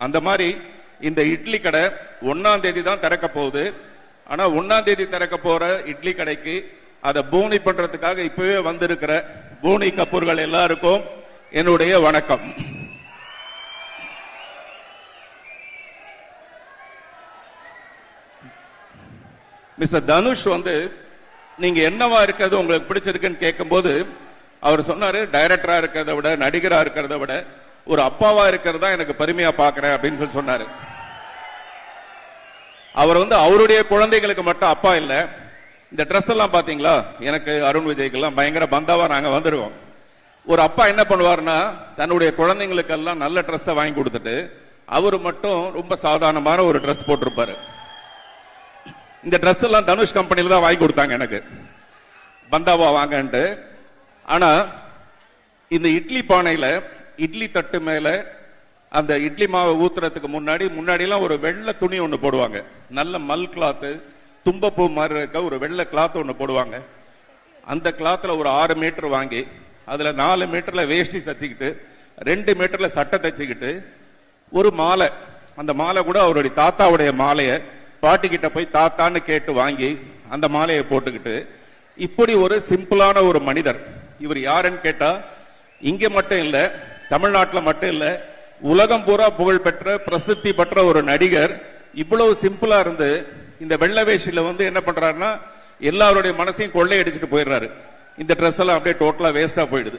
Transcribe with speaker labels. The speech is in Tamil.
Speaker 1: அந்த மாதிரி இந்த இட்லி கடை ஒன்னாம் தேதி தான் திறக்க போகுது. ஆனா ஒன்னாம் தேதி திறக்க போற இட்லி கடைக்கு அதை பூனி பண்றதுக்காக இப்பவே வந்திருக்கிற பூனி கப்பூர்கள் எல்லாருக்கும் என்னுடைய வணக்கம். மிஸ்டர் தனுஷ் வந்து நீங்க என்னவா இருக்கிறது? உங்களுக்கு பிடிச்சிருக்குன்னு கேட்கும்போது அவர் சொன்னாரு டைரக்டரா இருக்கிறத விட நடிகரா இருக்கிறத விட ஒரு அப்பாவா இருக்கிறதா எனக்கு பெருமையா பாக்குறேன் அப்படின்னு சொல்லி சொன்னாரு. அவர் வந்து அவருடைய குழந்தைகளுக்கு மட்டும் அப்பா இல்ல. இந்த ட்ரெஸ் எல்லாம் பாத்தீங்களா? எனக்கு அருண் விஜய்க்கெல்லாம் பயங்கர பந்தாவா நாங்க வந்துருவோம். ஒரு அப்பா என்ன பண்ணுவாருன்னா தன்னுடைய குழந்தைங்களுக்கெல்லாம் நல்ல ட்ரெஸ்ஸை வாங்கி கொடுத்துட்டு அவர் மட்டும் ரொம்ப சாதாரணமான ஒரு ட்ரெஸ் போட்டிருப்பாரு. இந்த ட்ரெஸ் எல்லாம் தனுஷ் கம்பெனில தான் வாங்கி கொடுத்தாங்க எனக்கு. பந்தாவா வாங்கன்ட்டு. ஆனா இந்த இட்லி பானையில இட்லி தட்டு மேல அந்த இட்லி மாவை ஊத்துறதுக்கு முன்னாடி முன்னாடிலாம் ஒரு வெள்ளை துணி ஒன்று போடுவாங்க. நல்ல மல் கிளாத்து தும்பப்பூ மாதிரி இருக்க ஒரு வெள்ளை கிளாத் ஒன்று போடுவாங்க. அந்த கிளாத்தில் ஒரு ஆறு மீட்டர் வாங்கி அதில் நாலு மீட்டரில் வேஷ்டி சத்திக்கிட்டு ரெண்டு மீட்டரில் சட்டை தச்சிக்கிட்டு ஒரு மாலை அந்த மாலை கூட அவருடைய தாத்தாவுடைய மாலையை பாட்டிக்கிட்ட போய் தாத்தான்னு கேட்டு வாங்கி அந்த மாலையை போட்டுக்கிட்டு இப்படி ஒரு சிம்பிளான ஒரு மனிதர். இவர் யாருன்னு கேட்டால் இங்கே மட்டும் இல்லை தமிழ்நாட்டில் மட்டும் இல்ல உலகம் பூரா புகழ் பெற்ற பிரசித்தி பெற்ற ஒரு நடிகர். இவ்வளவு சிம்பிளா இருந்து இந்த வெள்ளை வேஷில வந்து என்ன பண்றாருன்னா எல்லாருடைய மனசையும் கொள்ளையடிச்சிட்டு போயிடுறாரு. இந்த ட்ரெஸ் எல்லாம் அப்படியே டோட்டலா வேஸ்டா போயிடுது.